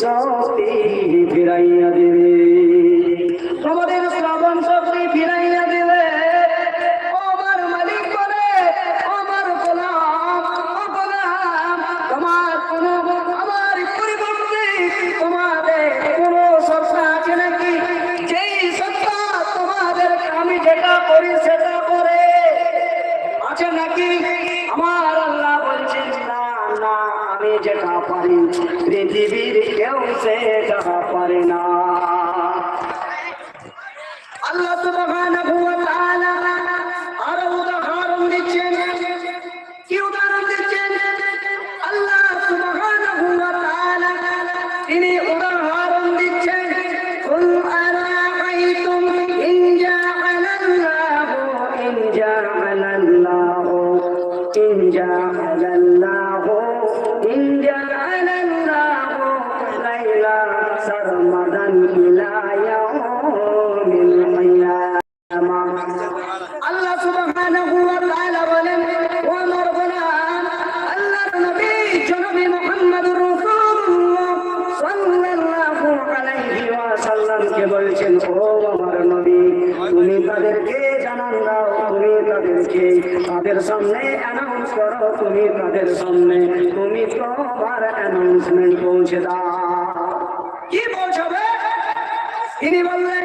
শক্তি ফিরাইয়া দিবে। তোমাদের শ্রবণ শক্তি ফিরাইয়া দিবে। আমার মালিক ও আমার গোলাম গোলাম তোমার কোন আমার পরিবর্তে তোমাদের কোন সত্তা আছে নাকি? যেই সত্তা তোমাদের, আমি যেটা করি সেটা করে। আছে নাকি? আমার আল্লাহ বলছেন, না না, আমি যেটা পারি, পৃথিবীর কেউ সেটা পারে না। সামনে অ্যানাউন্স করো, তুমি তাদের সামনে, তুমি তোমার অ্যানাউন্সমেন্ট পৌঁছে দাও। কি পৌঁছাবে? তিনি বললেন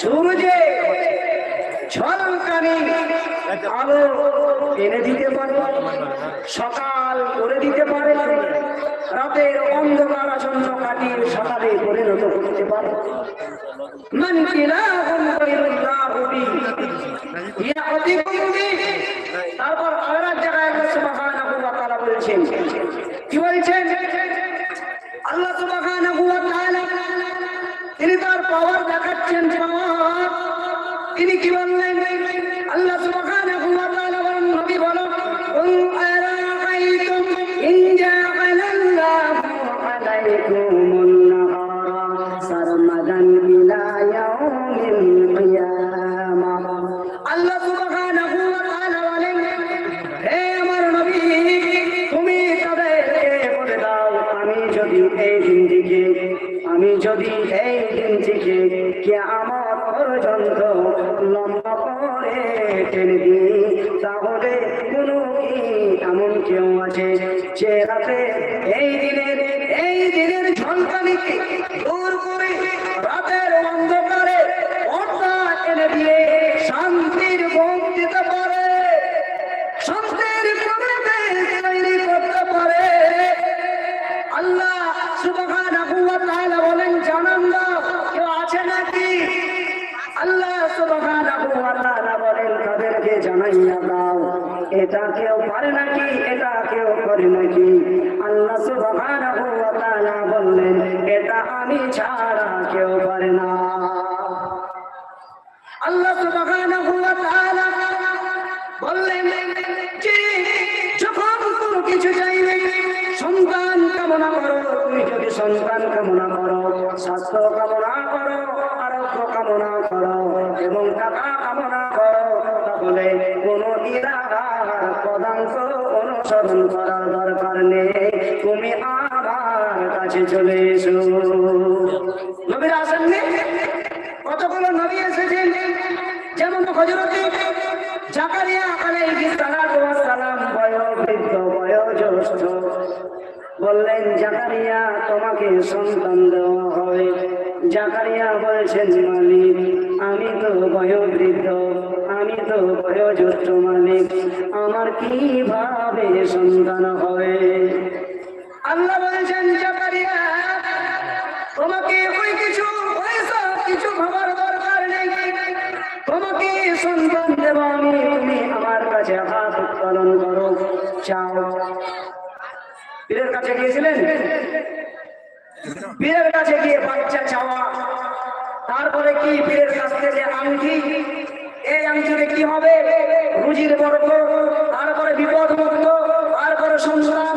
সূর্যে ঝলকানি আলো এনে দিতে পারে, সকাল করে দিতে পারে, রাতের অন্ধকার আসন্ন কাটিয়ে সকালে পরিণত করতে পারে। মন কিলা আমি যদি এই দিন দিনটিকে আমার পর্যন্ত লম্বা করে টেনে দিই, তাহলে কোনো কি এমন কেউ আছে যে রাতে এই দিনের এই দিনের ঝলকানিকে দূর করে রাতের অন্ধকারে পর্দা এনে দিয়ে শান্তির ভোগ দিতে পারে শান্তির পরিবেশ তৈরি করতে পারে আল্লাহ সুবহানাহু ওয়া তাআলা বলেন জানান দাও কেউ আছে নাকি আল্লাহ সুবহানাহু ওয়া তাআলা বলেন তাদেরকে জানাইয়া দাও এটা কেউ পারে নাকি এটা কেউ করে নাকি আল্লাহ সুবহানাহু ওয়া তাআলা বললেন এটা আমি ছাড়া কেউ পারে না। আল্লাহ সুবহানাহু ওয়া তাআলা বললেন, যে যখন কোনো কিছু চাইবে, সন্তান কামনা করো, তুমি যদি সন্তান কামনা করো, স্বাস্থ্য কামনা করো, আরোগ্য কামনা করো এবং টাকা কামনা করো, তাহলে কোনো ইলাহার পদাঙ্ক অনুসরণ করার দরকার নেই। তুমি আমার কাছে চলে এসো। নবীরা আসেননি? কতগুলো নবী এসেছেন? যেমন হজরতে জাকারিয়া আলাইহিস সালাতু ওয়াস সালাম বয়স বললেন, জাকারিয়া, তোমাকে সন্তান দেওয়া হবে জাকারিয়া বলছেন, মালিক, আমি তো বয়োবৃদ্ধ, আমি তো বয়োজ্যেষ্ঠ মালিক। আমার কীভাবে সন্তান হবে আল্লাহ বলেছেন তোমাকে ওই কিছু কিছু ভাবার দরকার নেই। তোমাকে সন্তান দেব আমি, তুমি আমার কাছে হাত উৎপাদন করো চাও পীরের কাছে গিয়েছিলেন? পীরের কাছে গিয়ে বাচ্চা চাওয়া। তারপরে কি পীরের কাছ থেকে আংটি? এই আংটিতে কি হবে? রুজির বর্গ তারপরে বিপদ মুক্ত তারপরে সংসার।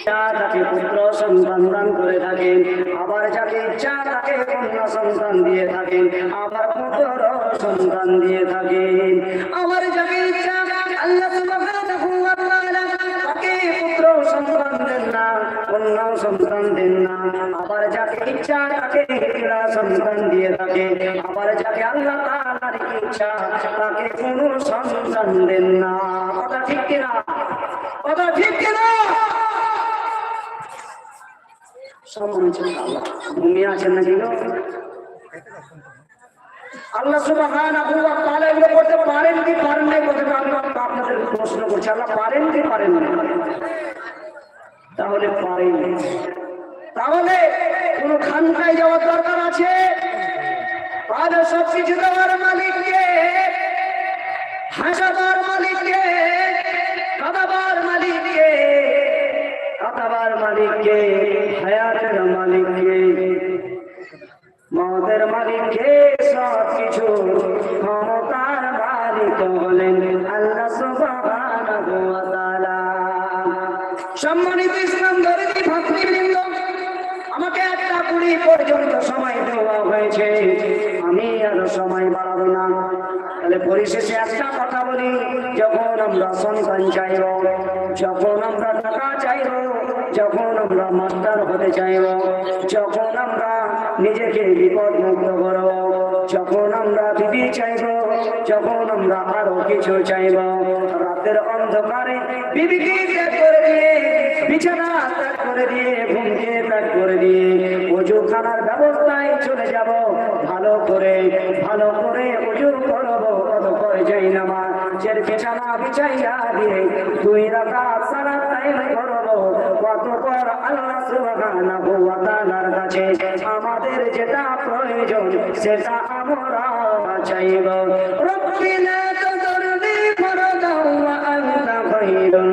ইচ্ছা তাকে পুত্র সন্তান দান করে থাকেন আবার যাকে ইচ্ছা তাকে কন্যা সন্তান দিয়ে থাকেন আবার পুত্র সন্তান দিয়ে থাকেন আবার যাকে ইচ্ছা আল্লাহ সুবহানাহু ওয়া তাআলা তাকে পুত্র সন্তান দেন না কন্যা সন্তান দেন না আবার যাকে ইচ্ছা তাকে হিজড়া সন্তান দিয়ে থাকে আবার যাকে আল্লাহ তাআলার ইচ্ছা তাকে কোনো সন্তান দেন না কথা ঠিক কিনা কথা ঠিক কিনা সম্মানিত আল্লাহ। ঘুমিয়ে আছেন গো? আল্লাহ তাআলা এগুলো করতে পারেন কি পারেন না কথাটা আপনাদের প্রশ্ন করছি। আল্লাহ পারেন কি পারেন না তাহলে পারেন তাহলে কোন খানকায় যাওয়ার দরকার আছে? আর সব কিছু দেওয়ার মালিককে, হাসাবার মালিককে কাদাবার মালিককে কাদাবার মালিককে। একটা পর্যন্ত সময় দেওয়া হয়েছে। আমি আর সময় বাড়াবো না। তাহলে পরিশেষে একটা কথা বলি, যখন আমরা সন্তান চাইব, যখন আমরা টাকা চাইব, যখন আমরা মাস্টার হতে চাইব, যখন আমরা নিজেকে বিপদ মুক্ত করব, যখন আমরা বিবি চাইব, যখন আমরা আরও কিছু চাইব, রাতের অন্ধকারে বিবিকে করে দিয়ে বিছানা করে দিয়ে ঘুমকে ত্যাগ করে দিয়ে অজু খানার ব্যবস্থায় চলে যাব। ভালো করে ভালো করে অজু করব কত করে যাই নামাজের বিছানা বিছাইয়া দিয়ে দুই রাখা সারা টাইম করব। কত পর আল্লাহ সুবহানাহু ওয়া তাআলার কাছে আমাদের যেটা প্রয়োজন, সেটা আমরা চাইব। রব্বিনা তাদরনি ফরদা ওয়া আনতা খায়রুল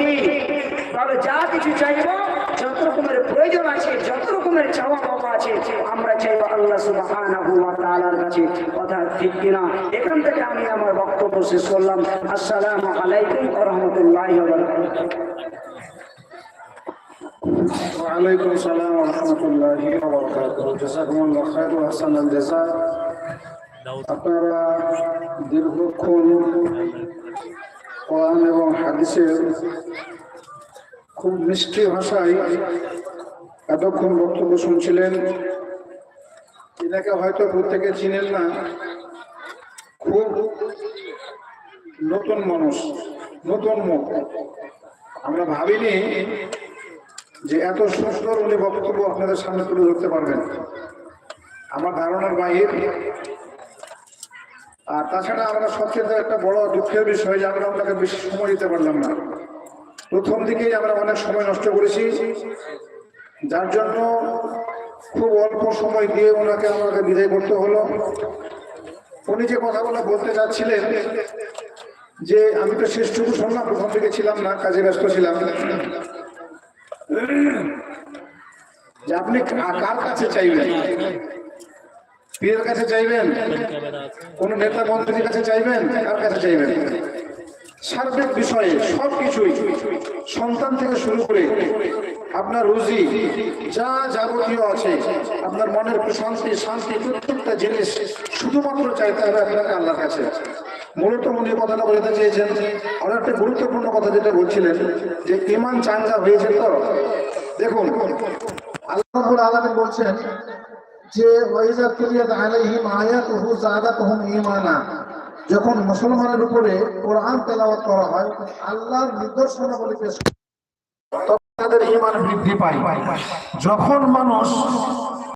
কি? তবে যা কিছু চাইব, যত রকমের প্রয়োজন আছে, যত রকমের চাওয়া পাওয়া আছে, আমরা চাইব আল্লাহ সুবহানাহু কাছে। কথা ঠিক কিনা? এখান থেকে আমি আমার বক্তব্য শেষ করলাম। আসসালাম আলাইকুম ওয়া রাহমাতুল্লাহি আসসালাম ওয়া রাহমাতুল্লাহি আপনারা দীর্ঘক্ষণ কোরআন এবং হাদিসের খুব মিষ্টি ভাষায় এতক্ষণ বক্তব্য শুনছিলেন। এনাকে হয়তো প্রত্যেকে চিনেন না। খুব নতুন মানুষ, নতুন মুখ। আমরা ভাবিনি যে এত সুন্দর উনি বক্তব্য আপনাদের সামনে তুলে ধরতে পারবেন। আমার ধারণার বাহির। আর তাছাড়া আমরা সবচেয়ে একটা বড় দুঃখের বিষয় যে আমরা ওনাকে বেশি সময় দিতে পারলাম না। প্রথম দিকেই আমরা অনেক সময় নষ্ট করেছি। যার জন্য খুব অল্প সময় দিয়ে ওনাকে আমাকে বিদায় করতে হলো। উনি যে কথাগুলো বলতে চাচ্ছিলেন, যে আমি তো শেষটুকু শুনলাম, প্রথম থেকে ছিলাম না, কাজে ব্যস্ত ছিলাম। যে আপনি কার কাছে চাইবেন? পীরের কাছে চাইবেন? কোন নেতা মন্ত্রীর কাছে চাইবেন? কার কাছে চাইবেন? সার্বিক বিষয়ে সব কিছুই সন্তান থেকে শুরু করে আপনার রুজি, যা যাবতীয় আছে, আপনার মনের প্রশান্তি, শান্তি, প্রত্যেকটা জিনিস শুধুমাত্র চাইতে হবে আপনাকে আল্লাহর কাছে। মূলত উনি কথাটা বলতে চেয়েছেন, আর একটা গুরুত্বপূর্ণ কথা যেটা বলছিলেন, যে ইমান চাঙ্গা হয়েছে তো? দেখুন, আল্লাহ আলামিন বলছেন যে ওয়াইজা তুলিয়াত আলাইহিম আয়াতুহু যাদাতুহুম ঈমানা। যখন মুসলমানের উপরে কোরআন তেলাওয়াত করা হয়, আল্লাহর নিদর্শনাবলী পেশ তখন তাদের ইমান বৃদ্ধি পায়। যখন মানুষ